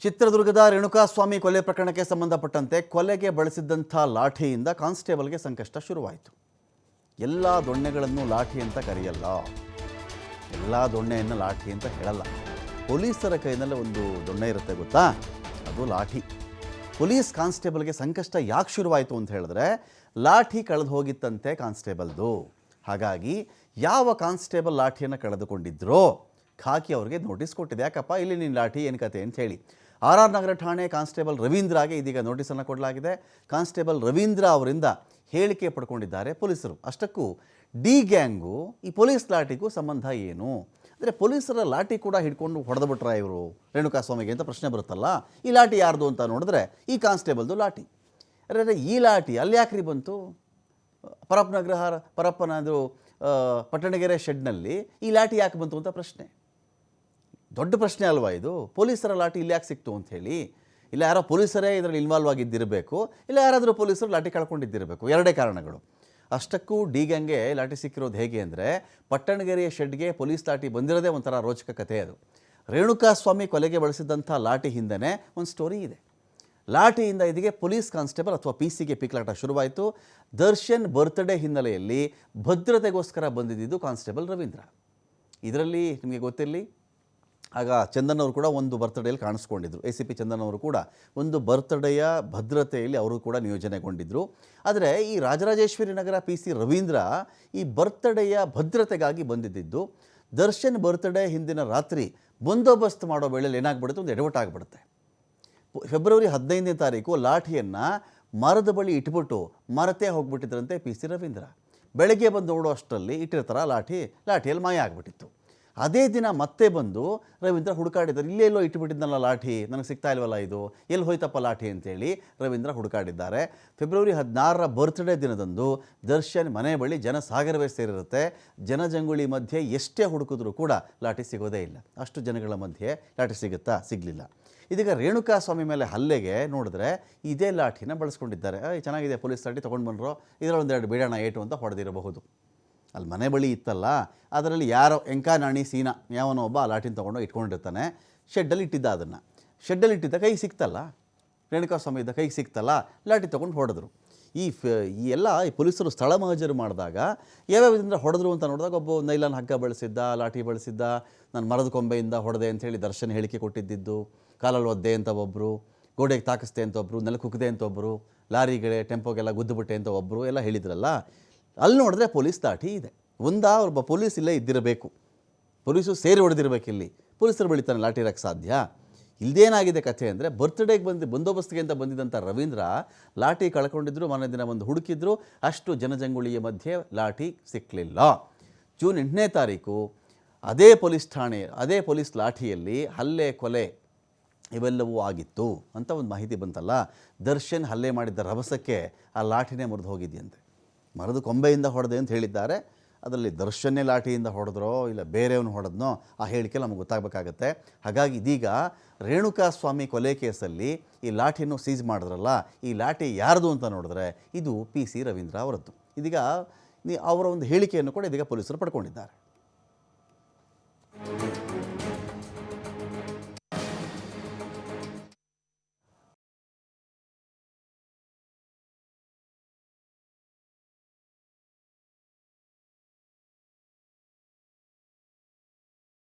ಚಿತ್ರದುರ್ಗದ ರೇಣುಕಾಸ್ವಾಮಿ ಕೊಲೆ ಪ್ರಕರಣಕ್ಕೆ ಸಂಬಂಧಪಟ್ಟಂತೆ ಕೊಲೆಗೆ ಬಳಸಿದ್ದಂಥ ಲಾಠಿಯಿಂದ ಕಾನ್ಸ್ಟೇಬಲ್ಗೆ ಸಂಕಷ್ಟ ಶುರುವಾಯಿತು. ಎಲ್ಲ ದೊಣ್ಣೆಗಳನ್ನು ಲಾಠಿ ಅಂತ ಕರೆಯಲ್ಲ. ಎಲ್ಲ ದೊಣ್ಣೆಯನ್ನು ಲಾಠಿ ಅಂತ ಹೇಳಲ್ಲ. ಪೊಲೀಸರ ಕೈನಲ್ಲಿ ಒಂದು ದೊಣ್ಣೆ ಇರುತ್ತೆ ಗೊತ್ತಾ? ಅದು ಲಾಠಿ. ಪೊಲೀಸ್ ಕಾನ್ಸ್ಟೇಬಲ್ಗೆ ಸಂಕಷ್ಟ ಯಾಕೆ ಶುರುವಾಯಿತು ಅಂತ ಹೇಳಿದ್ರೆ, ಲಾಠಿ ಕಳೆದು ಹೋಗಿತ್ತಂತೆ ಕಾನ್ಸ್ಟೇಬಲ್ದು. ಹಾಗಾಗಿ ಯಾವ ಕಾನ್ಸ್ಟೇಬಲ್ ಲಾಠಿಯನ್ನು ಕಳೆದುಕೊಂಡಿದ್ರೋ ಖಾಕಿ ಅವರಿಗೆ ನೋಟಿಸ್ ಕೊಟ್ಟಿದೆ. ಯಾಕಪ್ಪ? ಇಲ್ಲಿ ನಿನ್ನ ಲಾಠಿ ಏನು ಕತೆ ಅಂತ ಹೇಳಿ. ಆರ್ ಆರ್ ನಗರ ಠಾಣೆ ಕಾನ್ಸ್ಟೇಬಲ್ ರವೀಂದ್ರಗೆ ಇದೀಗ ನೋಟಿಸನ್ನು ಕೊಡಲಾಗಿದೆ. ಕಾನ್ಸ್ಟೇಬಲ್ ರವೀಂದ್ರ ಅವರಿಂದ ಹೇಳಿಕೆ ಪಡ್ಕೊಂಡಿದ್ದಾರೆ ಪೊಲೀಸರು. ಅಷ್ಟಕ್ಕೂ ಡಿ ಗ್ಯಾಂಗು ಈ ಪೊಲೀಸ್ ಲಾಠಿಗೂ ಸಂಬಂಧ ಏನು? ಅಂದರೆ ಪೊಲೀಸರ ಲಾಠಿ ಕೂಡ ಹಿಡ್ಕೊಂಡು ಹೊಡೆದು ಬಿಟ್ರ ಇವರು ರೇಣುಕಾಸ್ವಾಮಿಗೆ ಅಂತ ಪ್ರಶ್ನೆ ಬರುತ್ತಲ್ಲ? ಈ ಲಾಠಿ ಯಾರ್ದು ಅಂತ ನೋಡಿದ್ರೆ ಈ ಕಾನ್ಸ್ಟೇಬಲ್ದು ಲಾಠಿ. ಅರೆ ಈ ಲಾಠಿ ಅಲ್ಲಿ ಯಾಕ್ರಿ ಬಂತು? ಪರಪ್ಪನಗ್ರಹಾರ ಪರಪ್ಪನದು ಪಟ್ಟಣಗೆರೆ ಶೆಡ್ನಲ್ಲಿ ಈ ಲಾಠಿ ಯಾಕೆ ಬಂತು ಅಂತ ಪ್ರಶ್ನೆ. ದೊಡ್ಡ ಪ್ರಶ್ನೆ ಅಲ್ವಾ ಇದು? ಪೊಲೀಸರ ಲಾಠಿ ಇಲ್ಲಿ ಯಾಕೆ ಸಿಕ್ತು ಅಂತ ಹೇಳಿ. ಇಲ್ಲ ಯಾರೋ ಪೊಲೀಸರೇ ಇದರಲ್ಲಿ ಇನ್ವಾಲ್ವ್ ಆಗಿದ್ದಿರಬೇಕು. ಇಲ್ಲ ಯಾರಾದರೂ ಪೊಲೀಸರು ಲಾಠಿ ಕಳ್ಕೊಂಡಿದ್ದಿರಬೇಕು. ಎರಡೇ ಕಾರಣಗಳು. ಅಷ್ಟಕ್ಕೂ ಡಿ ಗ್ಯಾಂಗ್ಗೆ ಲಾಠಿ ಸಿಕ್ಕಿರೋದು ಹೇಗೆ ಅಂದರೆ, ಪಟ್ಟಣಗೆರೆಯ ಶೆಡ್ಗೆ ಪೊಲೀಸ್ ಲಾಠಿ ಬಂದಿರೋದೇ ಒಂಥರ ರೋಚಕ ಕಥೆ ಅದು. ರೇಣುಕಾಸ್ವಾಮಿ ಕೊಲೆಗೆ ಬಳಸಿದಂಥ ಲಾಠಿ ಹಿಂದೆ ಒಂದು ಸ್ಟೋರಿ ಇದೆ. ಲಾಠಿಯಿಂದ ಇದಕ್ಕೆ ಪೊಲೀಸ್ ಕಾನ್ಸ್ಟೇಬಲ್ ಅಥವಾ ಪಿ ಸಿಗೆ ಪಿಕ್ಲಾಟ ಶುರುವಾಯಿತು. ದರ್ಶನ್ ಬರ್ತ್ಡೇ ಹಿನ್ನೆಲೆಯಲ್ಲಿ ಭದ್ರತೆಗೋಸ್ಕರ ಬಂದಿದ್ದಿದ್ದು ಕಾನ್ಸ್ಟೇಬಲ್ ರವೀಂದ್ರ. ಇದರಲ್ಲಿ ನಿಮಗೆ ಗೊತ್ತಿರಲಿ? ಆಗ ಚಂದನ್ ಅವರು ಕೂಡ ಒಂದು ಬರ್ತ್ಡೇಯಲ್ಲಿ ಕಾಣಿಸ್ಕೊಂಡಿದ್ರು. ಎ ಸಿ ಪಿ ಚಂದನ್ ಕೂಡ ಒಂದು ಬರ್ತ್ಡೇಯ ಭದ್ರತೆಯಲ್ಲಿ ಅವರು ಕೂಡ ನಿಯೋಜನೆಗೊಂಡಿದ್ದರು ಆದರೆ ಈ ರಾಜರಾಜೇಶ್ವರಿ ನಗರ ಪಿ ಸಿ ರವೀಂದ್ರ ಈ ಬರ್ತ್ಡೇಯ ಭದ್ರತೆಗಾಗಿ ಬಂದಿದ್ದಿದ್ದು ದರ್ಶನ್ ಬರ್ತ್ಡೇ ಹಿಂದಿನ ರಾತ್ರಿ ಬಂದೋಬಸ್ತ್ ಮಾಡೋ ವೇಳೆಯಲ್ಲಿ ಏನಾಗ್ಬಿಡುತ್ತೆ? ಒಂದು ಎಡವಟ್ಟಾಗ್ಬಿಡುತ್ತೆ ಫೆಬ್ರವರಿ ಹದಿನೈದನೇ ತಾರೀಕು ಲಾಠಿಯನ್ನು ಮರದ ಬಳಿ ಇಟ್ಬಿಟ್ಟು ಮರತೇ ಹೋಗ್ಬಿಟ್ಟಿದ್ರಂತೆ ಪಿ ಸಿ ರವೀಂದ್ರ. ಬೆಳಗ್ಗೆ ಬಂದು ಓಡೋ ಅಷ್ಟರಲ್ಲಿ ಇಟ್ಟಿರ್ತಾರ ಲಾಠಿ, ಲಾಠಿಯಲ್ಲಿ ಮಾಯ ಆಗಿಬಿಟ್ಟಿತ್ತು. ಅದೇ ದಿನ ಮತ್ತೆ ಬಂದು ರವೀಂದ್ರ ಹುಡುಕಾಡಿದ್ದಾರೆ. ಇಲ್ಲೇ ಎಲ್ಲೋ ಇಟ್ಬಿಟ್ಟಿದ್ನಲ್ಲ ಲಾಠಿ ನನಗೆ ಸಿಗ್ತಾ ಇಲ್ವಲ್ಲ ಇದು? ಎಲ್ಲಿ ಹೋಯ್ತಪ್ಪ ಲಾಠಿ ಅಂತೇಳಿ ರವೀಂದ್ರ ಹುಡುಕಾಡಿದ್ದಾರೆ. ಫೆಬ್ರವರಿ ಹದಿನಾರರ ಬರ್ತ್ಡೇ ದಿನದಂದು ದರ್ಶನ್ ಮನೆ ಬಳಿ ಜನಸಾಗರವೇ ಸೇರಿರುತ್ತೆ. ಜನಜಂಗುಳಿ ಮಧ್ಯೆ ಎಷ್ಟೇ ಹುಡುಕಿದ್ರೂ ಕೂಡ ಲಾಠಿ ಸಿಗೋದೇ ಇಲ್ಲ. ಅಷ್ಟು ಜನಗಳ ಮಧ್ಯೆ ಲಾಠಿ ಸಿಗುತ್ತಾ? ಸಿಗಲಿಲ್ಲ. ಇದೀಗ ರೇಣುಕಾ ಸ್ವಾಮಿ ಮೇಲೆ ಹಲ್ಲೆಗೆ ನೋಡಿದ್ರೆ ಇದೇ ಲಾಠಿನ ಬಳಸ್ಕೊಂಡಿದ್ದಾರೆ. "ಏಯ್, ಚೆನ್ನಾಗಿದೆ ಪೊಲೀಸ್ ಲಾಠಿ ತೊಗೊಂಡು ಬಂದರು. ಇದರಲ್ಲಿ ಒಂದೆರಡು ಬೀಡಣ ಏಟು ಅಂತ ಹೊಡೆದಿರಬಹುದು. ಅಲ್ಲಿ ಮನೆ ಬಳಿ ಇತ್ತಲ್ಲ, ಅದರಲ್ಲಿ ಯಾರೋ ಎಂಕಾನಾಣಿ ಸೀನಾ ಯಾವನೋ ಒಬ್ಬ ಆ ಲಾಠಿನ ತೊಗೊಂಡು ಇಟ್ಕೊಂಡಿರ್ತಾನೆ. ಶೆಡ್ಡಲ್ಲಿ ಇಟ್ಟಿದ್ದ ಅದನ್ನು. ಶೆಡ್ಡಲ್ಲಿ ಇಟ್ಟಿದ್ದ ಕೈ ಸಿಕ್ತಲ್ಲ, ರೇಣುಕಾ ಸ್ವಾಮಿ ಇದ್ದ ಕೈಗೆ ಸಿಕ್ತಲ್ಲ ಲಾಟಿ ತೊಗೊಂಡು ಹೊಡೆದ್ರು. ಈ ಫ, ಈ ಎಲ್ಲ ಈ ಪೊಲೀಸರು ಸ್ಥಳ ಮಹಜರು ಮಾಡಿದಾಗ ಯಾವ್ಯಾವ ಇದರಿಂದ ಹೊಡೆದ್ರು ಅಂತ ನೋಡಿದಾಗ ಒಬ್ಬ ನೈಲಾನ್ ಹಗ್ಗ ಬಳಸಿದ್ದ, ಲಾಠಿ ಬಳಸಿದ್ದ, ನಾನು ಮರದ ಕೊಂಬೆಯಿಂದ ಹೊಡೆದೆ ಅಂತೇಳಿ ದರ್ಶನ ಹೇಳಿಕೆ ಕೊಟ್ಟಿದ್ದಿದ್ದು ಕಾಲಲ್ಲಿ ಒದ್ದೆ ಅಂತ ಒಬ್ಬರು ಗೋಡೆಗೆ ತಾಕಿಸ್ದೆ ಅಂತ ಒಬ್ಬರು ನೆಲಕ್ಕೆ ಕುಕ್ಕದೆ ಅಂತ ಒಬ್ಬರು ಲಾರಿಗಳೇ ಟೆಂಪೋಗೆಲ್ಲ ಗುದ್ದುಬಿಟ್ಟೆ ಅಂತ ಒಬ್ಬರು ಎಲ್ಲ ಹೇಳಿದ್ರಲ್ಲ ಅಲ್ಲಿ ನೋಡಿದ್ರೆ ಪೊಲೀಸ್ ಲಾಠಿ ಇದೆ. ಒಂದಾ ಒಬ್ಬ ಪೊಲೀಸ್ ಇಲ್ಲೇ ಇದ್ದಿರಬೇಕು. ಪೊಲೀಸು ಸೇರಿ ಹೊಡೆದಿರಬೇಕು ಇಲ್ಲಿ. ಪೊಲೀಸರು ಬೆಳಿತಾನೆ ಲಾಠಿ ಇರೋಕ್ಕೆ ಸಾಧ್ಯ? ಇಲ್ಲದೇನಾಗಿದೆ ಕಥೆ ಅಂದರೆ ಬರ್ತ್ಡೇಗೆ ಬಂದು ಬಂದೋಬಸ್ತಿಗೆ ಅಂತ ಬಂದಿದ್ದಂಥ ರವೀಂದ್ರ ಲಾಠಿ ಕಳ್ಕೊಂಡಿದ್ರು ಮನೆ ದಿನ ಬಂದು ಹುಡುಕಿದ್ರು. ಅಷ್ಟು ಜನಜಂಗುಳಿಯ ಮಧ್ಯೆ ಲಾಠಿ ಸಿಕ್ಕಲಿಲ್ಲ ಜೂನ್ ಎಂಟನೇ ತಾರೀಕು ಅದೇ ಪೊಲೀಸ್ ಠಾಣೆ, ಅದೇ ಪೊಲೀಸ್ ಲಾಠಿಯಲ್ಲಿ ಹಲ್ಲೆ ಕೊಲೆ ಇವೆಲ್ಲವೂ ಆಗಿತ್ತು ಅಂತ ಒಂದು ಮಾಹಿತಿ ಬಂತಲ್ಲ? ದರ್ಶನ್ ಹಲ್ಲೆ ಮಾಡಿದ್ದ ರಭಸಕ್ಕೆ ಆ ಲಾಠಿನೇ ಮುರಿದು ಹೋಗಿದೆಯಂತೆ. ಮರದ ಕೊಂಬೆಯಿಂದ ಹೊಡೆದೆ ಅಂತ ಹೇಳಿದ್ದಾರೆ. ಅದರಲ್ಲಿ ದರ್ಶನ್ಯ ಲಾಠಿಯಿಂದ ಹೊಡೆದ್ರೋ ಇಲ್ಲ ಬೇರೆಯವನು ಹೊಡೆದ್ನೋ ಆ ಹೇಳಿಕೆ ನಮಗೆ ಗೊತ್ತಾಗಬೇಕಾಗತ್ತೆ. ಹಾಗಾಗಿ ಇದೀಗ ರೇಣುಕಾ ಸ್ವಾಮಿ ಕೊಲೆ ಕೇಸಲ್ಲಿ ಈ ಲಾಠಿಯನ್ನು ಸೀಜ್ ಮಾಡಿದ್ರಲ್ಲ, ಈ ಲಾಠಿ ಯಾರ್ದು ಅಂತ ನೋಡಿದ್ರೆ ಇದು ಪಿ ಸಿ ರವೀಂದ್ರ ಅವರದ್ದು. ಇದೀಗ ಅವರ ಒಂದು ಹೇಳಿಕೆಯನ್ನು ಕೂಡ ಇದೀಗ ಪೊಲೀಸರು ಪಡ್ಕೊಂಡಿದ್ದಾರೆ.